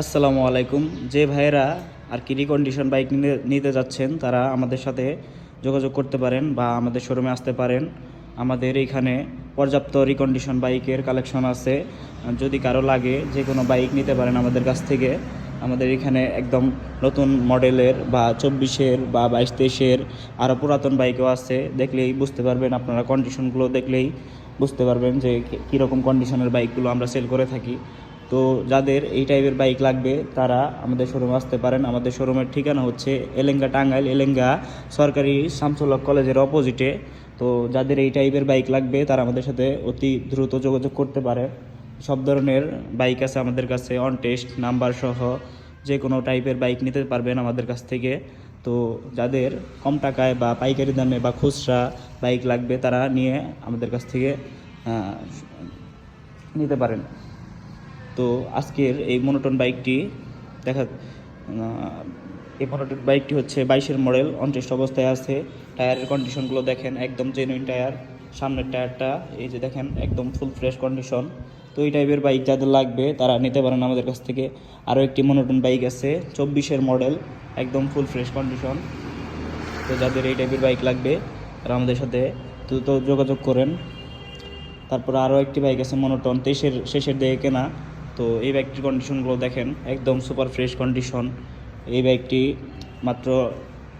আসসালামু আলাইকুম। যে ভাইয়েরা আর কি রিকন্ডিশন বাইক নিতে যাচ্ছেন, তারা আমাদের সাথে যোগাযোগ করতে পারেন বা আমাদের শোরুমে আসতে পারেন। আমাদের এখানে পর্যাপ্ত রিকন্ডিশন বাইকের কালেকশন আছে। যদি কারও লাগে যে কোনো বাইক নিতে পারেন আমাদের কাছ থেকে, আমাদের এখানে একদম নতুন মডেলের বা চব্বিশের বা বাইশ তেইশের আরও পুরাতন বাইকও আছে। দেখলেই বুঝতে পারবেন, আপনারা কন্ডিশনগুলো দেখলেই বুঝতে পারবেন যে কীরকম কন্ডিশনের বাইকগুলো আমরা সেল করে থাকি। তো যাদের এই টাইপের বাইক লাগবে, তারা আমাদের শোরুমে আসতে পারেন। আমাদের শোরুমের ঠিকানা হচ্ছে এলেঙ্গা টাঙ্গাইল, এলেঙ্গা সরকারি শামসুল্লাহ কলেজের অপোজিটে তো যাদের এই টাইপের বাইক লাগবে, তারা আমাদের সাথে অতি দ্রুত যোগাযোগ করতে পারে। সব ধরনের বাইক আছে আমাদের কাছে অন টেস্ট নাম্বার সহ যে কোনো টাইপের বাইক নিতে পারবেন আমাদের কাছ থেকে। তো যাদের কম টাকায় বা পাইকারি দামে বা খুচরা বাইক লাগবে, তারা নিয়ে আমাদের কাছ থেকে নিতে পারেন। তো আজকের এই মনোটন বাইকটি দেখা এই মনোটন বাইকটি হচ্ছে বাইশের মডেল অনটেস্ট অবস্থায় আছে। টায়ারের কন্ডিশনগুলো দেখেন, একদম জেনুইন টায়ার সামনের টায়ারটা এই যে দেখেন, একদম ফুল ফ্রেশ কন্ডিশন তো এই টাইপের বাইক যাদের লাগবে, তারা নিতে পারেন আমাদের কাছ থেকে। আরও একটি মনোটন বাইক আছে, চব্বিশের মডেল একদম ফুল ফ্রেশ কন্ডিশন তো যাদের এই টাইপের বাইক লাগবে, তারা আমাদের সাথে দ্রুত যোগাযোগ করেন। তারপর আরও একটি বাইক আছে মনোটন তেইশের, শেষের দিকে কেনা। তো এই বাইকটির কন্ডিশনগুলো দেখেন, একদম সুপার ফ্রেশ কন্ডিশন এই বাইকটি মাত্র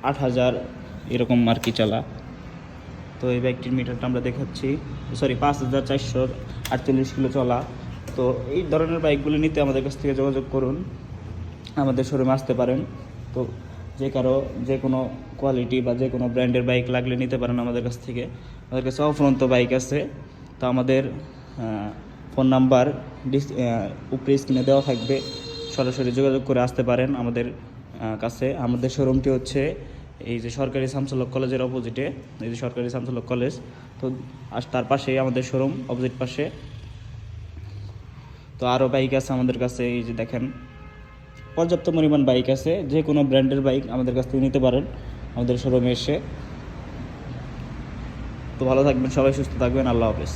আট হাজার এরকম আর কি চালা। তো এই বাইকটির মিটারটা আমরা দেখাচ্ছি। সরি পাঁচ হাজার চারশো আটচল্লিশ কিলো চলা। তো এই ধরনের বাইকগুলো নিতে আমাদের কাছ থেকে যোগাযোগ করুন। আমাদের শোরুমে আসতে পারেন। তো যে কারও যে কোনো কোয়ালিটি বা যে কোনো ব্র্যান্ডের বাইক লাগলে নিতে পারেন আমাদের কাছ থেকে। আমাদের কাছে অফরন্ত বাইক আছে। তো আমাদের ফোন নাম্বার উপরে স্ক্রিনে দেওয়া থাকবে। সরাসরি যোগাযোগ করে আসতে পারেন আমাদের কাছে। আমাদের শোরুমটি হচ্ছে এই যে সরকারি শামসুল্লাহ কলেজের অপোজিটে এই যে সরকারি শামসুল্লাহ কলেজ। তো আর তার পাশেই আমাদের শোরুম অপোজিট পাশে। তো আরও বাইক আছে আমাদের কাছে, এই যে দেখেন। পর্যাপ্ত পরিমাণ বাইক আছে, যে কোনো ব্র্যান্ডের বাইক আমাদের কাছ থেকে নিতে পারেন আমাদের শোরুমে এসে। তো ভালো থাকবেন সবাই, সুস্থ থাকবেন, আল্লাহ হাফেজ।